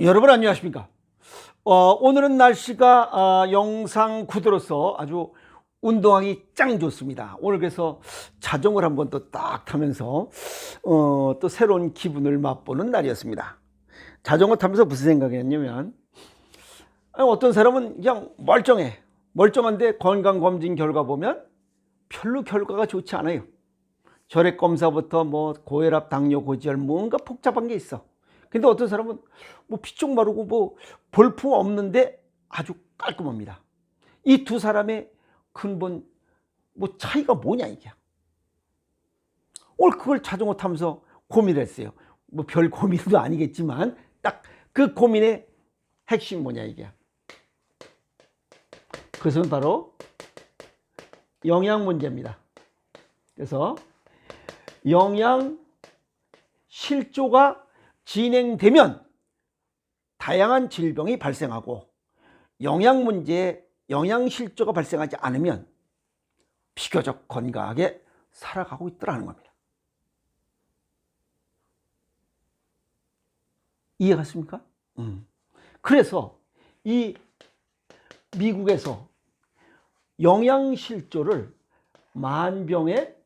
여러분 안녕하십니까? 어, 오늘은 날씨가 아, 영상 구도로서 아주 운동하기 짱 좋습니다. 오늘 그래서 자전거를 한번 또 딱 타면서 어, 또 새로운 기분을 맛보는 날이었습니다. 자전거 타면서 무슨 생각이었냐면 어떤 사람은 그냥 멀쩡해. 멀쩡한데 건강검진 결과 보면 별로 결과가 좋지 않아요. 혈액 검사부터 뭐 고혈압, 당뇨, 고지혈 뭔가 복잡한 게 있어. 근데 어떤 사람은 뭐 피쪽 마르고 뭐 볼품 없는데 아주 깔끔합니다. 이 두 사람의 근본 뭐 차이가 뭐냐 이게. 오늘 그걸 자전거 타면서 고민을 했어요. 뭐 별 고민도 아니겠지만 딱 그 고민의 핵심 뭐냐 이게. 그것은 바로 영양 문제입니다. 그래서 영양 실조가 진행되면 다양한 질병이 발생하고 영양 문제에 영양 실조가 발생하지 않으면 비교적 건강하게 살아가고 있더라는 겁니다. 이해갔습니까? 음. 그래서 이 미국에서 영양 실조를 만병의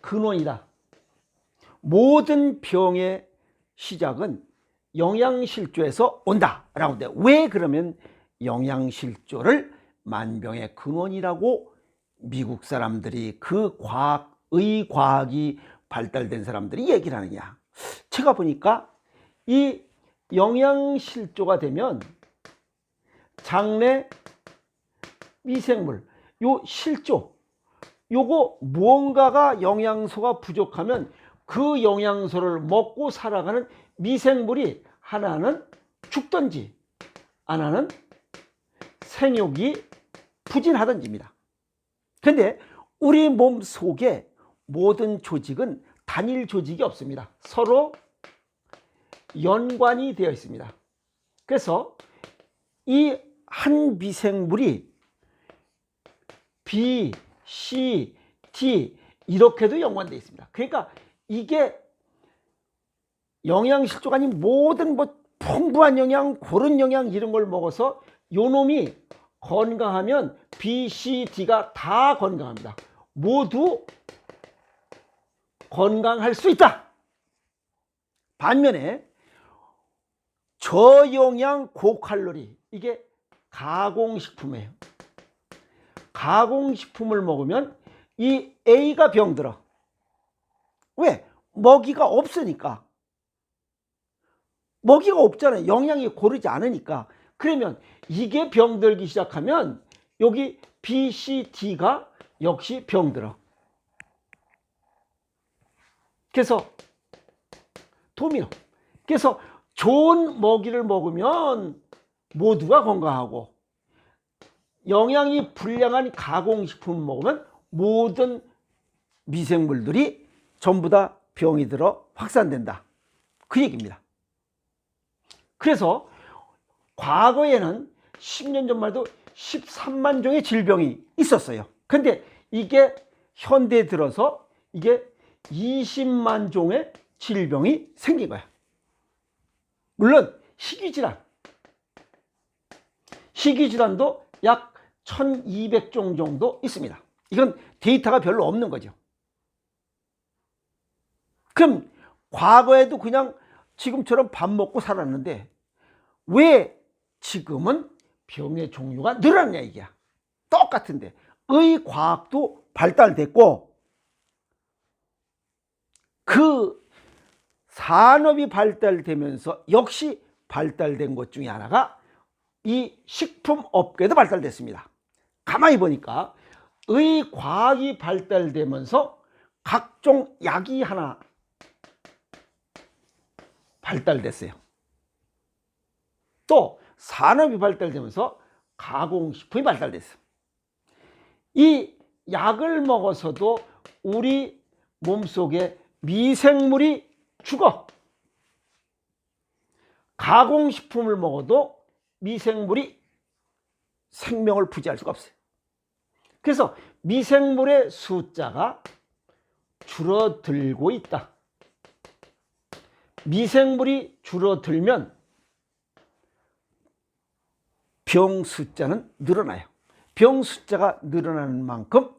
근원이다. 모든 병의 시작은 영양실조에서 온다라고 돼. 왜 그러면 영양실조를 만병의 근원이라고 미국 사람들이 그 과학, 의 과학이 발달된 사람들이 얘기를 하느냐. 제가 보니까 이 영양실조가 되면 장내 미생물, 요 실조, 요거 무언가가 영양소가 부족하면 그 영양소를 먹고 살아가는 미생물이 하나는 죽든지 하나는 생육이 부진하든지입니다. 근데 우리 몸 속에 모든 조직은 단일 조직이 없습니다. 서로 연관이 되어 있습니다. 그래서 이 한 미생물이 B, C, D 이렇게도 연관되어 있습니다. 그러니까 이게 영양실조가 아닌 모든 뭐 풍부한 영양, 고른 영양 이런 걸 먹어서 요 놈이 건강하면 B, C, D가 다 건강합니다. 모두 건강할 수 있다. 반면에 저영양 고칼로리 이게 가공식품이에요. 가공식품을 먹으면 이 A가 병들어. 왜? 먹이가 없으니까. 먹이가 없잖아요. 영양이 고르지 않으니까. 그러면 이게 병들기 시작하면 여기 B, C, D가 역시 병들어. 그래서 도미노. 그래서 좋은 먹이를 먹으면 모두가 건강하고 영양이 불량한 가공식품 먹으면 모든 미생물들이 전부 다 병이 들어 확산된다. 그 얘기입니다. 그래서 과거에는 10년 전만 해도 13만 종의 질병이 있었어요. 근데 이게 현대에 들어서 이게 20만 종의 질병이 생긴 거야. 물론 희귀질환. 희귀질환도 약 1200종 정도 있습니다. 이건 데이터가 별로 없는 거죠. 그럼 과거에도 그냥 지금처럼 밥 먹고 살았는데 왜 지금은 병의 종류가 늘었냐 이게야. 똑같은데 의과학도 발달됐고 그 산업이 발달되면서 역시 발달된 것 중에 하나가 이 식품 업계도 발달됐습니다. 가만히 보니까 의과학이 발달되면서 각종 약이 하나 발달됐어요. 또 산업이 발달되면서 가공식품이 발달됐어요. 이 약을 먹어서도 우리 몸속에 미생물이 죽어. 가공식품을 먹어도 미생물이 생명을 부지할 수가 없어요. 그래서 미생물의 숫자가 줄어들고 있다. 미생물이 줄어들면 병 숫자는 늘어나요. 병 숫자가 늘어나는 만큼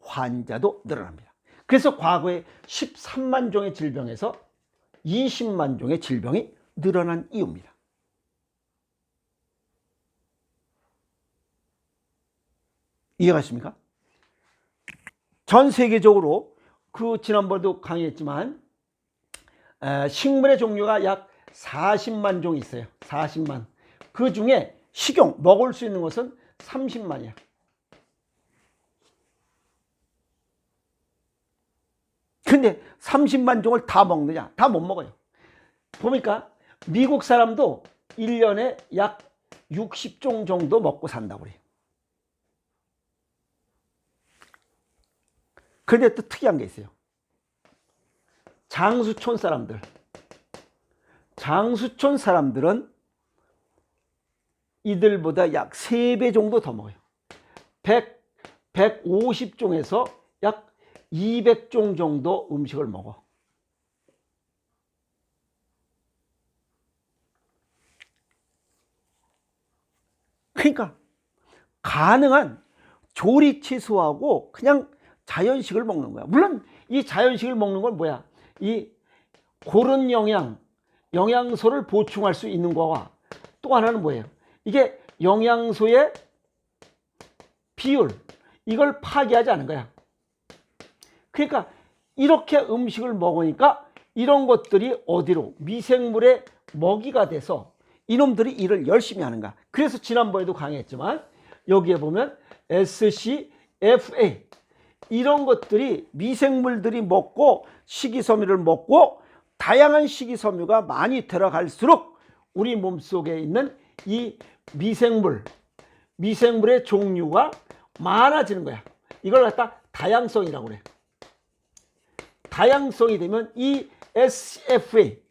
환자도 늘어납니다. 그래서 과거에 13만 종의 질병에서 20만 종의 질병이 늘어난 이유입니다. 이해가십니까? 전 세계적으로 그 지난번에도 강의했지만 에, 식물의 종류가 약 40만 종이 있어요. 40만. 그 중에 식용 먹을 수 있는 것은 30만이야. 근데 30만 종을 다 먹느냐? 다 못 먹어요. 보니까 미국 사람도 1년에 약 60종 정도 먹고 산다고 그래요. 근데 또 특이한 게 있어요. 장수촌 사람들. 장수촌 사람들은 이들보다 약 3배 정도 더 먹어요. 100, 150종에서 약 200종 정도 음식을 먹어. 그러니까 가능한 조리 취소하고 그냥 자연식을 먹는 거야. 물론 이 자연식을 먹는 건 뭐야? 이 고른 영양, 영양소를 보충할 수 있는 거와 또 하나는 뭐예요? 이게 영양소의 비율, 이걸 파괴하지 않은 거야. 그러니까 이렇게 음식을 먹으니까 이런 것들이 어디로 미생물의 먹이가 돼서 이놈들이 일을 열심히 하는가. 그래서 지난번에도 강의했지만 여기에 보면 SCFA 이런 것들이 미생물들이 먹고 식이섬유를 먹고 다양한 식이섬유가 많이 들어갈수록 우리 몸속에 있는 이 미생물, 미생물의 종류가 많아지는 거야. 이걸 갖다 다양성이라고 그래. 다양성이 되면 이 SFA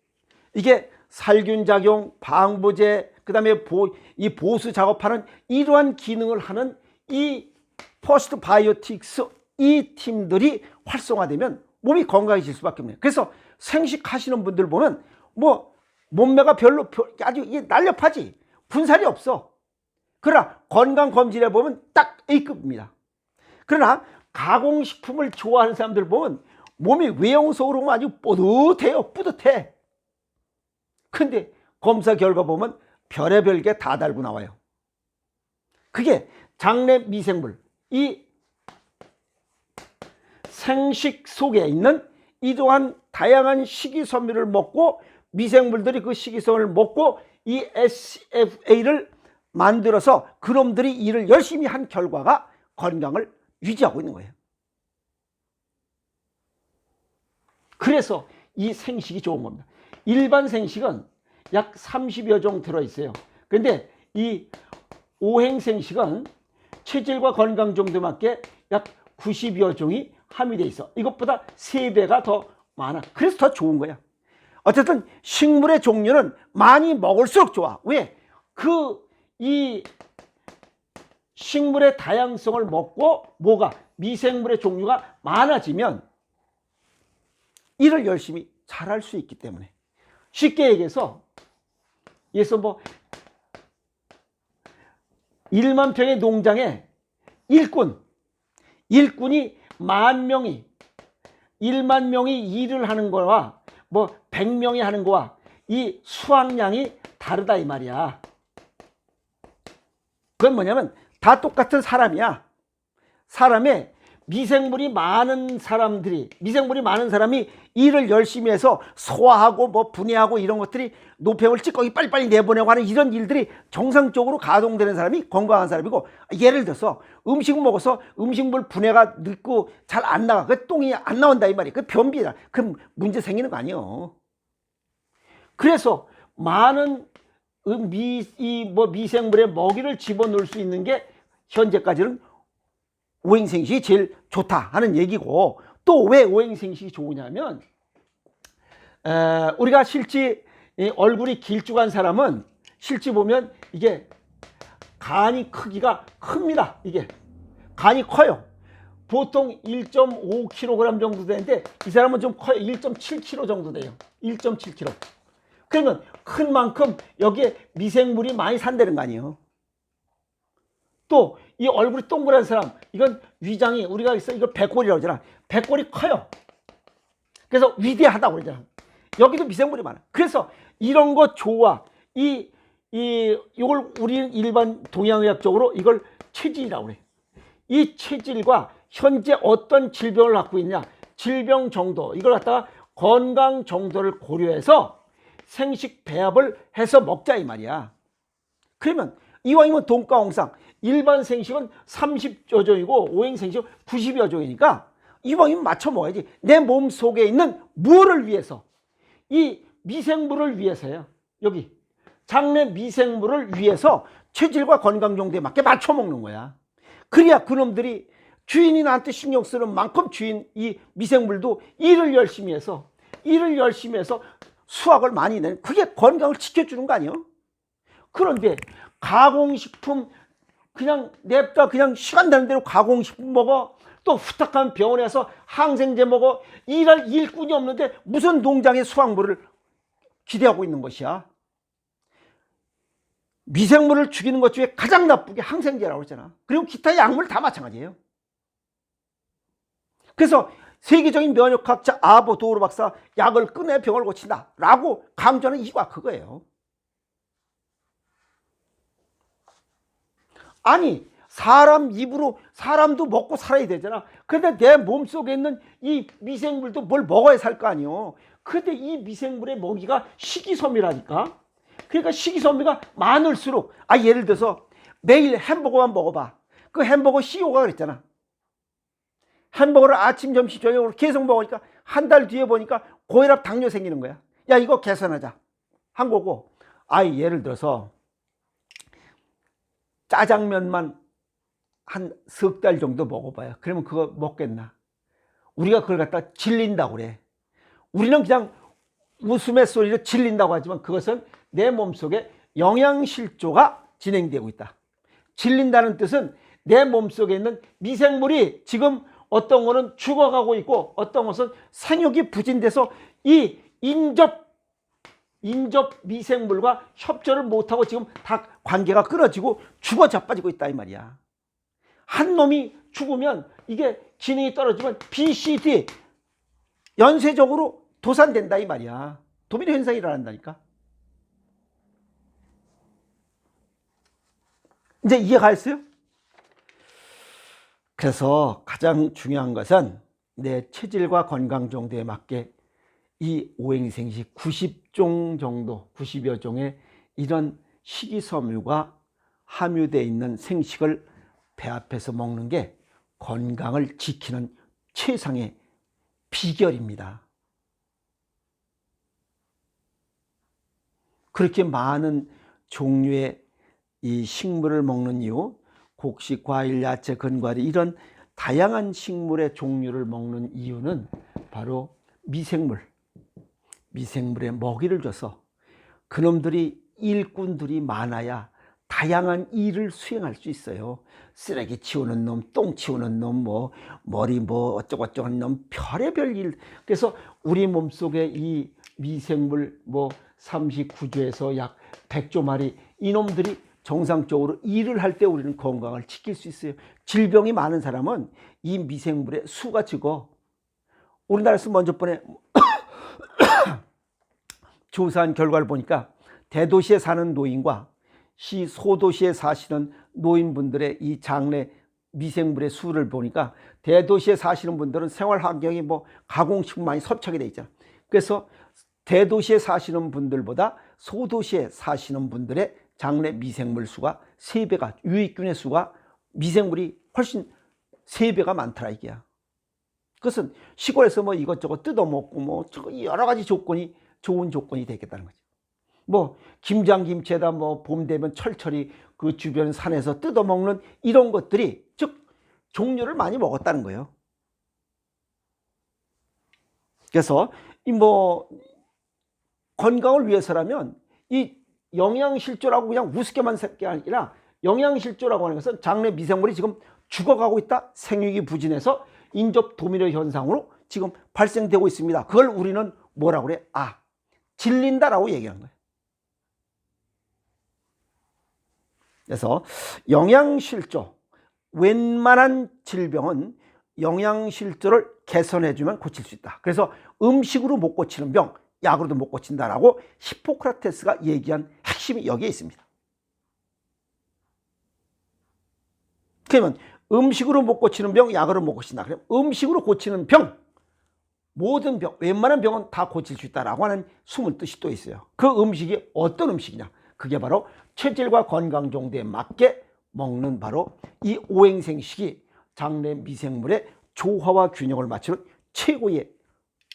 이게 살균 작용, 방부제, 그 다음에 보, 이 보수 작업하는 이러한 기능을 하는 이 포스트 바이오틱스 이 팀들이 활성화되면 몸이 건강해질 수밖에 없네요. 그래서 생식 하시는 분들 보면 뭐 몸매가 별로 아주 날렵하지 분살이 없어. 그러나 건강 검진해 보면 딱 A급입니다. 그러나 가공식품을 좋아하는 사람들 보면 몸이 외형적으로 아주 뿌듯해요. 뿌듯해. 근데 검사 결과 보면 별의별 게 다 달고 나와요. 그게 장내 미생물, 이 생식 속에 있는 이러한 다양한 식이섬유를 먹고 미생물들이 그 식이섬유를 먹고 이 SFA를 만들어서 그놈들이 일을 열심히 한 결과가 건강을 유지하고 있는 거예요. 그래서 이 생식이 좋은 겁니다. 일반 생식은 약 30여 종 들어있어요. 근데 이 오행 생식은 체질과 건강 정도 맞게 약 90여 종이 함유되어 있어. 이것보다 3배가 더 많아. 그래서 더 좋은 거야. 어쨌든 식물의 종류는 많이 먹을수록 좋아. 왜? 그 이 식물의 다양성을 먹고 뭐가 미생물의 종류가 많아지면 일을 열심히 잘할 수 있기 때문에 쉽게 얘기해서 예서 뭐 1만 평의 농장에 일꾼 일꾼이 만 명이 1만 명이 일을 하는 거와 뭐 100명이 하는 거와 이 수확량이 다르다 이 말이야. 그건 뭐냐면 다 똑같은 사람이야. 사람의 미생물이 많은 사람들이 미생물이 많은 사람이 일을 열심히 해서 소화하고 뭐 분해하고 이런 것들이 노폐물 찌꺼기 빨리빨리 내보내고 하는 이런 일들이 정상적으로 가동되는 사람이 건강한 사람이고 예를 들어서 음식 먹어서 음식물 분해가 늦고 잘 안 나가 그 똥이 안 나온다 이 말이야 그 변비다 그럼 문제 생기는 거 아니에요. 그래서 많은 미, 이 뭐 미생물의 먹이를 집어넣을 수 있는 게 현재까지는 오행생식이 제일 좋다 하는 얘기고 또 왜 오행생식이 좋으냐면 에, 우리가 실제 얼굴이 길쭉한 사람은 실제 보면 이게 간이 크기가 큽니다. 이게 간이 커요. 보통 1.5kg 정도 되는데 이 사람은 좀 커요. 1.7kg 정도 돼요. 1.7kg. 그러면 큰 만큼 여기에 미생물이 많이 산다는 거 아니에요. 또 이 얼굴이 동그란 사람 이건 위장이 우리가 있어 이걸 백골이라고 하잖아. 백골이 커요. 그래서 위대하다고 그러잖아. 여기도 미생물이 많아. 그래서 이런 거 좋아. 이, 이, 이걸 우리 일반 동양의학적으로 이걸 체질이라고 그래. 이 체질과 현재 어떤 질병을 갖고 있냐. 질병 정도. 이걸 갖다가 건강 정도를 고려해서 생식 배합을 해서 먹자 이 말이야. 그러면 이왕이면 돈가옹상 일반 생식은 30여 종이고 오행 생식은 90여 종이니까 이왕이면 맞춰 먹어야지. 내 몸 속에 있는 무엇을 위해서? 이 미생물을 위해서요. 여기 장내 미생물을 위해서 체질과 건강 정도에 맞게 맞춰 먹는 거야. 그래야 그놈들이 주인이 나한테 신경 쓰는 만큼 주인 이 미생물도 일을 열심히 해서 일을 열심히 해서 수확을 많이 내는 그게 건강을 지켜주는 거 아니에요? 그런데 가공식품 그냥 냅다 그냥 시간 되는 대로 가공식품 먹어. 또 후딱하면 병원에 가서 항생제 먹어. 일할 일꾼이 없는데 무슨 농장의 수확물을 기대하고 있는 것이야? 미생물을 죽이는 것 중에 가장 나쁘게 항생제라고 했잖아. 그리고 기타 약물 다 마찬가지예요. 그래서 세계적인 면역학자 아보 도우르 박사 약을 꺼내 병을 고친다 라고 강조하는 이유가 그거예요 아니 사람 입으로 사람도 먹고 살아야 되잖아. 근데 내 몸속에 있는 이 미생물도 뭘 먹어야 살 거 아니요. 근데 이 미생물의 먹이가 식이섬유라니까. 그러니까 식이섬유가 많을수록 아 예를 들어서 매일 햄버거만 먹어봐. 그 햄버거 CEO가 그랬잖아. 햄버거를 아침, 점심, 저녁으로 계속 먹으니까 한 달 뒤에 보니까 고혈압, 당뇨 생기는 거야. 야 이거 개선하자 한 거고. 아이 예를 들어서 짜장면만 한 석 달 정도 먹어봐요. 그러면 그거 먹겠나? 우리가 그걸 갖다 질린다고 그래. 우리는 그냥 웃음의 소리로 질린다고 하지만 그것은 내 몸속에 영양실조가 진행되고 있다. 질린다는 뜻은 내 몸속에 있는 미생물이 지금 어떤 거는 죽어가고 있고 어떤 것은 생육이 부진돼서 이 인접 인접 미생물과 협조를 못하고 지금 다 관계가 끊어지고 죽어 자빠지고 있다 이 말이야. 한 놈이 죽으면 이게 기능이 떨어지면 BCD 연쇄적으로 도산된다 이 말이야. 도미노 현상이 일어난다니까. 이제 이해가 했어요? 그래서 가장 중요한 것은 내 체질과 건강 정도에 맞게 이 오행생식 90종 정도, 90여 종의 이런 식이섬유가 함유되어 있는 생식을 배합해서 먹는 게 건강을 지키는 최상의 비결입니다. 그렇게 많은 종류의 이 식물을 먹는 이유, 곡식, 과일, 야채, 근과류 이런 다양한 식물의 종류를 먹는 이유는 바로 미생물, 미생물에 먹이를 줘서 그놈들이 일꾼들이 많아야 다양한 일을 수행할 수 있어요. 쓰레기 치우는 놈, 똥 치우는 놈, 뭐 머리 뭐 어쩌고저쩌고 하는 놈, 별의별 일. 그래서 우리 몸속에 이 미생물 뭐 39조에서 약 100조 마리 이놈들이 정상적으로 일을 할 때 우리는 건강을 지킬 수 있어요. 질병이 많은 사람은 이 미생물의 수가 적어. 우리나라에서 먼저 번에 조사한 결과를 보니까 대도시에 사는 노인과 시 소도시에 사시는 노인분들의 이 장내 미생물의 수를 보니까 대도시에 사시는 분들은 생활 환경이 뭐 가공식품 많이 섭취하게 돼 있잖아. 그래서 대도시에 사시는 분들보다 소도시에 사시는 분들의 장내 미생물 수가 세배가 유익균의 수가 미생물이 훨씬 세배가 많더라 이게야. 그것은 시골에서 뭐 이것저것 뜯어먹고 뭐 여러 가지 조건이 좋은 조건이 되겠다는 거죠. 뭐 김장김치에다 뭐 봄 되면 철철이 그 주변 산에서 뜯어먹는 이런 것들이 즉 종류를 많이 먹었다는 거예요. 그래서 이뭐 건강을 위해서라면 이 영양실조라고 그냥 우습게만 생각이 아니라 영양실조라고 하는 것은 장내 미생물이 지금 죽어가고 있다. 생육이 부진해서 인접 도미노 현상으로 지금 발생되고 있습니다. 그걸 우리는 뭐라고 그래? 아, 질린다라고 얘기하는 거예요. 그래서 영양실조 웬만한 질병은 영양실조를 개선해주면 고칠 수 있다. 그래서 음식으로 못 고치는 병, 약으로도 못 고친다라고 히포크라테스가 얘기한 핵심이 여기에 있습니다. 그러면 음식으로 못 고치는 병, 약으로 못 고친다. 그럼 음식으로 고치는 병, 모든 병, 웬만한 병은 다 고칠 수 있다라고 하는 숨은 뜻이 또 있어요. 그 음식이 어떤 음식이냐? 그게 바로 체질과 건강 정도에 맞게 먹는 바로 이 오행생식이 장내 미생물의 조화와 균형을 맞추는 최고의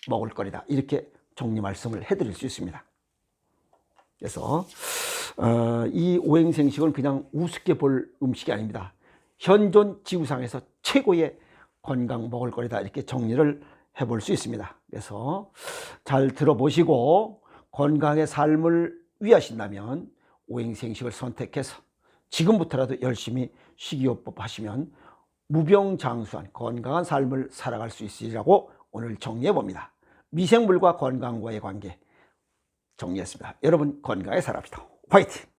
먹을거리다. 이렇게 정리 말씀을 해드릴 수 있습니다. 그래서 어, 이 오행생식은 그냥 우습게 볼 음식이 아닙니다. 현존 지구상에서 최고의 건강 먹을거리다 이렇게 정리를 해볼 수 있습니다. 그래서 잘 들어보시고 건강의 삶을 위하신다면 오행생식을 선택해서 지금부터라도 열심히 식이요법 하시면 무병장수한 건강한 삶을 살아갈 수 있으리라고 오늘 정리해 봅니다. 미생물과 건강과의 관계 정리했습니다. 여러분 건강하게 살합시다. 화이팅!